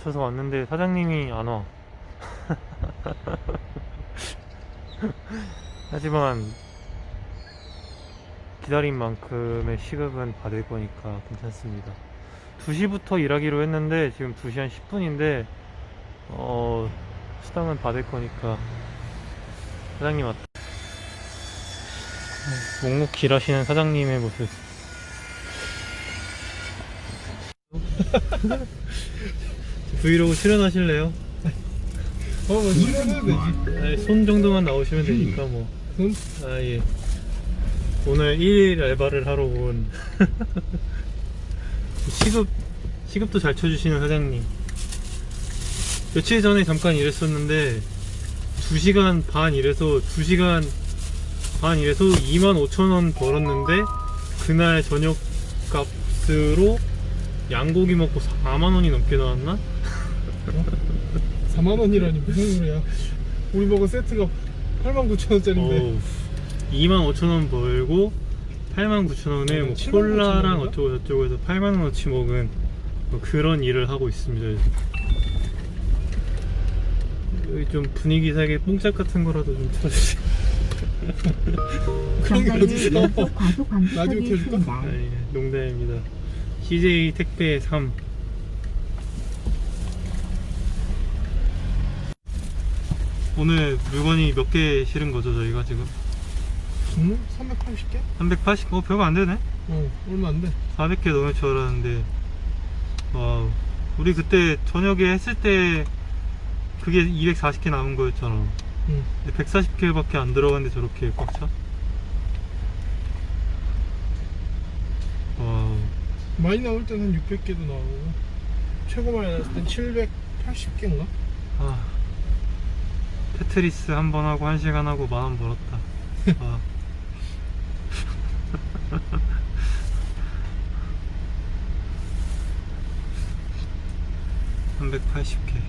맞춰서 왔는데 사장님이 안 와. 하지만 기다린 만큼의 시급은 받을 거니까 괜찮습니다. 2시부터 일하기로 했는데 지금 2시 한 10분인데 어 수당은 받을 거니까 사장님 왔다. 묵묵 일하시는 사장님의 모습. 브이로그 출연하실래요? 어, 뭐 출연해도 되지. 아니, 손 정도만 나오시면 되니까 뭐. 손? 아 예. 오늘 1일 알바를 하러 온 시급 시급도 잘 쳐주시는 사장님. 며칠 전에 잠깐 일했었는데 2시간 반 일해서 2시간 반 일해서 2만 5천 원 벌었는데 그날 저녁 값으로 양고기 먹고 4만 원이 넘게 나왔나? 4만 원이라니 무슨 소리야? 우리 먹은 세트가 8만 9천 원짜리인데. 어우, 2만 5천 원 벌고 8만 9천 원에 뭐 7만 콜라랑 9천 원인가? 어쩌고 저쩌고 해서 8만 원어치 먹은 뭐 그런 일을 하고 있습니다. 여기 좀 분위기 살게 뽕짝 같은 거라도 좀 틀어주세요. 그런 게? 연속 과속 라디오 켜줄까? 있습니다. 아, 예, 농담입니다. CJ 택배 3. 오늘 물건이 몇 개 실은 거죠, 저희가 지금? 응? 380개? 380? 어, 별거 안 되네? 어, 얼마 안 돼. 400개 넘을 줄 알았는데 와우 우리 그때 저녁에 했을 때 그게 240개 남은 거였잖아 응. 근데 140개밖에 안 들어갔는데 저렇게 꽉 차? 와우 많이 나올 때는 한 600개도 나오고 최고 많이 나왔을 땐 780개인가? 아 테트리스 한 번 하고 한 시간 하고 만원 벌었다. 와. (380개)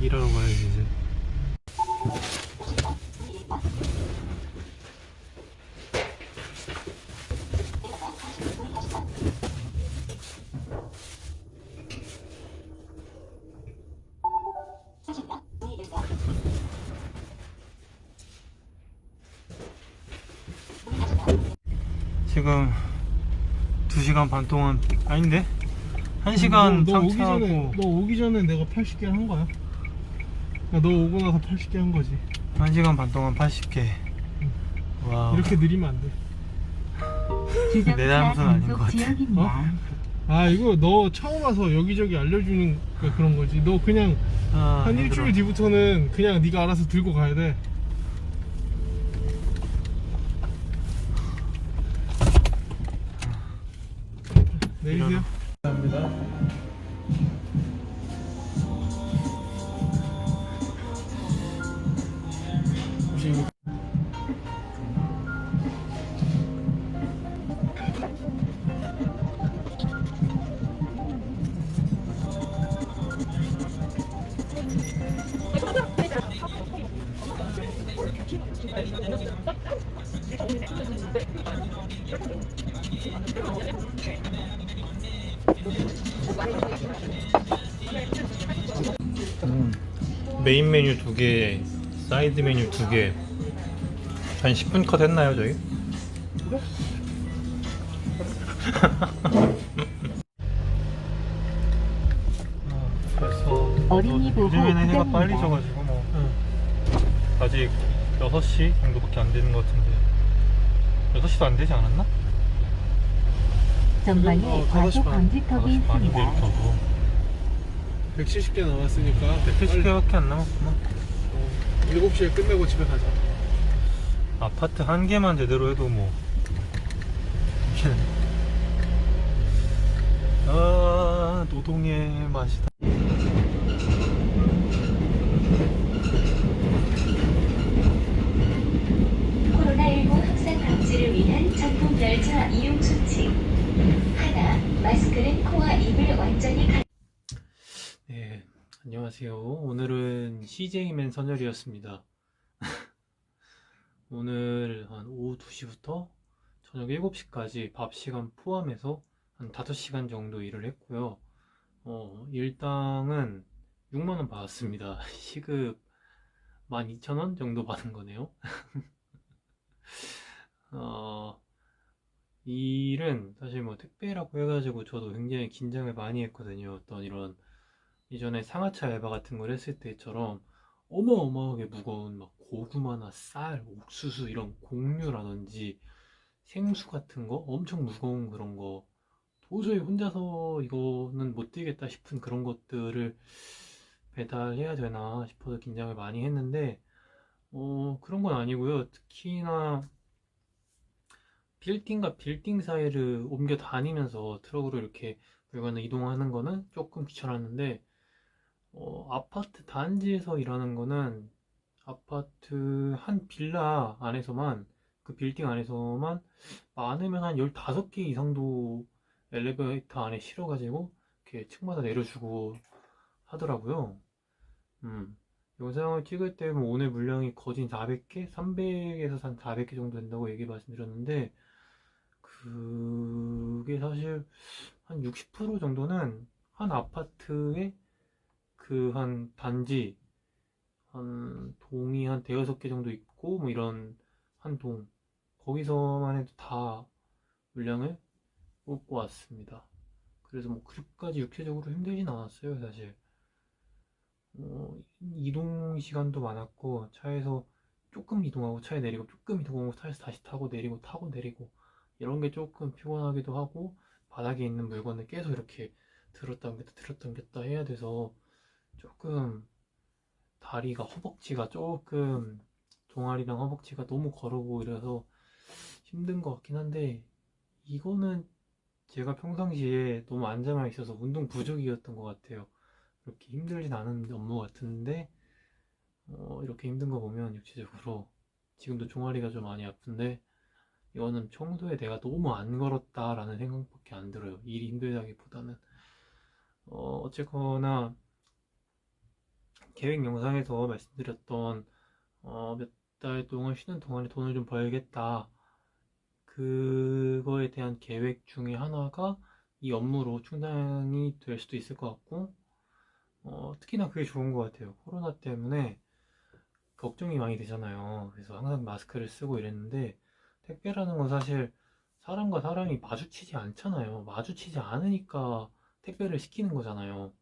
일하러 가야지 이제 지금 2시간 반 동안 아닌데? 1시간 너, 너 오기 상차하고 전에 너 오기 전에 내가 80개 한 거야. 야, 너 오고 나서 80개 한 거지. 1시간 반 동안 80개 와 이렇게 느리면 안 돼. 주정차 내 잘못은 아닌 것 같아. 지역입니다. 아 이거 너 처음 와서 여기저기 알려주는 거 그런 거지. 너 그냥 아, 한 힘들어. 일주일 뒤부터는 그냥 네가 알아서 들고 가야 돼. 내리세요. 감사합니다. 메인 메뉴 두 개, 사이드 메뉴 두 개. 한 10분 컷 했나요, 저희? 아, 그래서 어린이 뭐 보호 요즘에는 해가 구간입니다. 빨리 져가지고 뭐 응. 아직 6시 정도밖에 안 되는 것 같은데 6시도 안 되지 않았나? 전방에 어, 과속 5시 반. 방지턱이 5시 반인데 있습니다. 170개 남았으니까 170개밖에 안 남았구나 어, 7시에 끝내고 집에 가자. 아파트 한 개만 제대로 해도 뭐 아, 노동의 맛이다 코로나19 확산 방지를 위한 전국 열차 이용 수칙. 하나, 마스크는 코와 입을 완전히 안녕하세요. 오늘은 CJ맨 선열이었습니다. 오늘 한 오후 2시부터 저녁 7시까지 밥 시간 포함해서 한 5시간 정도 일을 했고요. 어, 일당은 6만원 받았습니다. 시급 12,000원 정도 받은 거네요. 어, 이 일은 사실 뭐 택배라고 해가지고 저도 굉장히 긴장을 많이 했거든요. 어떤 이런 이전에 상하차 알바 같은 걸 했을 때처럼 어마어마하게 무거운 막 고구마나 쌀, 옥수수 이런 곡류라든지 생수 같은 거 엄청 무거운 그런 거 도저히 혼자서 이거는 못 뛰겠다 싶은 그런 것들을 배달해야 되나 싶어서 긴장을 많이 했는데 어 그런 건 아니고요. 특히나 빌딩과 빌딩 사이를 옮겨 다니면서 트럭으로 이렇게 물건을 이동하는 거는 조금 귀찮았는데 어, 아파트 단지에서 일하는 거는 아파트 한 빌라 안에서만 그 빌딩 안에서만 많으면 한 15개 이상도 엘리베이터 안에 실어가지고 이렇게 층마다 내려주고 하더라고요. 음, 영상을 찍을 때 뭐 오늘 물량이 거진 400개? 300에서 한 400개 정도 된다고 얘기 말씀드렸는데 그게 사실 한 60% 정도는 한 아파트에 그 한 단지 한 동이 한 대여섯 개 정도 있고 뭐 이런 한 동 거기서만 해도 다 물량을 뽑고 왔습니다. 그래서 뭐 그렇게까지 육체적으로 힘들진 않았어요 사실. 어, 이동 시간도 많았고 차에서 조금 이동하고 차에 내리고 조금 이동하고 차에서 다시 타고 내리고 타고 내리고 이런 게 조금 피곤하기도 하고 바닥에 있는 물건을 계속 이렇게 들었다 옮겼다 들었다 옮겼다 해야 돼서 조금 다리가 허벅지가 조금 종아리랑 허벅지가 너무 거르고 이래서 힘든 것 같긴 한데 이거는 제가 평상시에 너무 앉아만 있어서 운동 부족이었던 것 같아요. 그렇게 힘들진 않은 업무 같은데 어, 이렇게 힘든 거 보면 육체적으로 지금도 종아리가 좀 많이 아픈데 이거는 평소에 내가 너무 안 걸었다라는 생각밖에 안 들어요. 일이 힘들다기보다는 어, 어쨌거나 계획 영상에서 말씀드렸던 어, 몇 달 동안 쉬는 동안에 돈을 좀 벌겠다. 그거에 대한 계획 중에 하나가 이 업무로 충당이 될 수도 있을 것 같고 어, 특히나 그게 좋은 것 같아요. 코로나 때문에 걱정이 많이 되잖아요. 그래서 항상 마스크를 쓰고 이랬는데 택배라는 건 사실 사람과 사람이 마주치지 않잖아요. 마주치지 않으니까 택배를 시키는 거잖아요.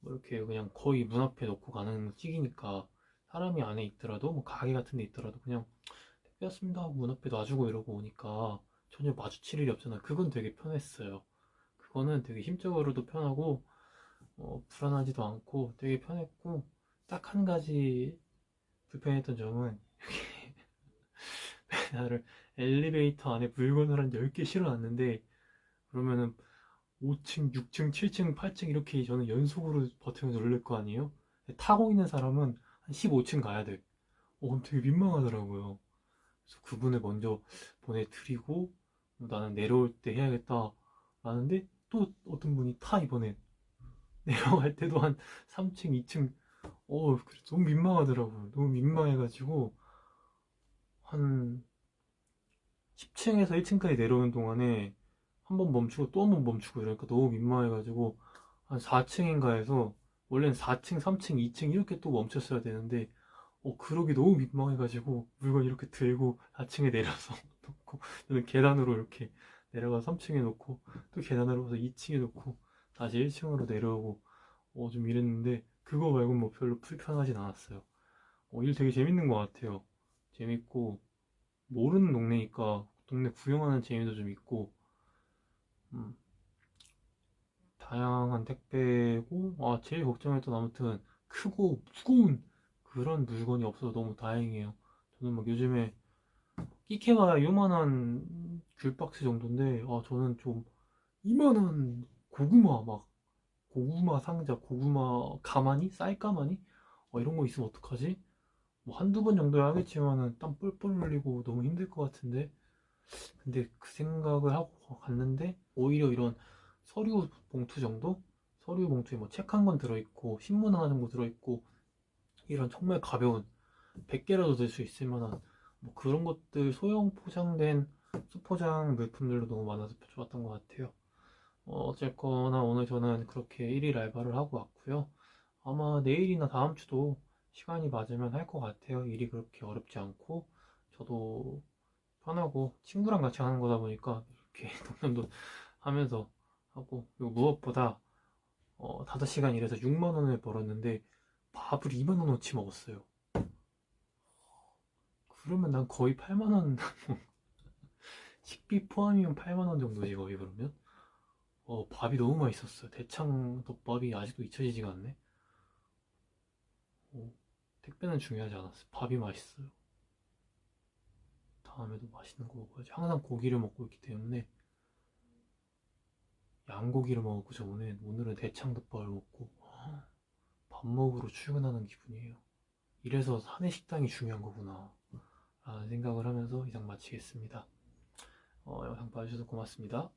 뭐 이렇게 그냥 거의 문 앞에 놓고 가는 시기니까 사람이 안에 있더라도 뭐 가게 같은 데 있더라도 그냥 택배 왔습니다 하고 문 앞에 놔주고 이러고 오니까 전혀 마주칠 일이 없잖아요. 그건 되게 편했어요. 그거는 되게 힘적으로도 편하고 어, 불안하지도 않고 되게 편했고 딱 한 가지 불편했던 점은 배달을 엘리베이터 안에 물건을 한 10개 실어놨는데 그러면은 5층, 6층, 7층, 8층 이렇게 저는 연속으로 버튼을 누를 거 아니에요? 타고 있는 사람은 한 15층 가야 돼. 어, 그럼 되게 민망하더라고요. 그래서 그분을 먼저 보내드리고 나는 내려올 때 해야겠다 라는데 또 어떤 분이 타 이번에 내려갈 때도 한 3층, 2층 어, 그래, 너무 민망하더라고요. 너무 민망해가지고 한 10층에서 1층까지 내려오는 동안에 한 번 멈추고 또 한 번 멈추고 이러니까 너무 민망해가지고 한 4층인가 해서 원래는 4층, 3층, 2층 이렇게 또 멈췄어야 되는데 어 그러기 너무 민망해가지고 물건 이렇게 들고 4층에 내려서 놓고 저는 계단으로 이렇게 내려가 3층에 놓고 또 계단으로 가서 2층에 놓고 다시 1층으로 내려오고 어 좀 이랬는데 그거 말고 뭐 별로 불편하진 않았어요. 어, 일 되게 재밌는 것 같아요. 재밌고 모르는 동네니까 동네 구경하는 재미도 좀 있고 음, 다양한 택배고 아 제일 걱정했던 아무튼 크고 무거운 그런 물건이 없어서 너무 다행이에요. 저는 막 요즘에 끼케가 요만한 귤박스 정도인데 아 저는 좀 이만한 고구마 막 고구마 상자 고구마 가마니 쌀가마니 어, 이런 거 있으면 어떡하지? 뭐 한두 번 정도야 하겠지만은 땀 뻘뻘 흘리고 너무 힘들 것 같은데 근데 그 생각을 하고 갔는데 오히려 이런 서류 봉투 정도? 서류 봉투에 뭐 책 한 권 들어있고 신문 하나 정도 들어있고 이런 정말 가벼운 100개라도 들수 있을 만한 뭐 그런 것들 소형 포장된 수포장 물품들도 너무 많아서 좋았던 것 같아요 어, 어쨌거나 오늘 저는 그렇게 1일 알바를 하고 왔고요 아마 내일이나 다음 주도 시간이 맞으면 할 것 같아요. 일이 그렇게 어렵지 않고 저도 편하고 친구랑 같이 하는 거다 보니까 이렇게 농담도 하면서 하고 그리고 무엇보다 어, 5시간 일해서 6만 원을 벌었는데 밥을 2만 원어치 먹었어요. 그러면 난 거의 8만 원 식비 포함이면 8만 원 정도지 거의 그러면 어 밥이 너무 맛있었어요. 대창 덮밥이 아직도 잊혀지지가 않네. 어, 택배는 중요하지 않았어요. 밥이 맛있어요. 다음에도 맛있는 거 먹어야지. 항상 고기를 먹고 있기 때문에 양고기를 먹었고 저번에 오늘은 대창덮밥을 먹고 밥 먹으러 출근하는 기분이에요. 이래서 사내 식당이 중요한 거구나 라는 생각을 하면서 이상 마치겠습니다. 어, 영상 봐주셔서 고맙습니다.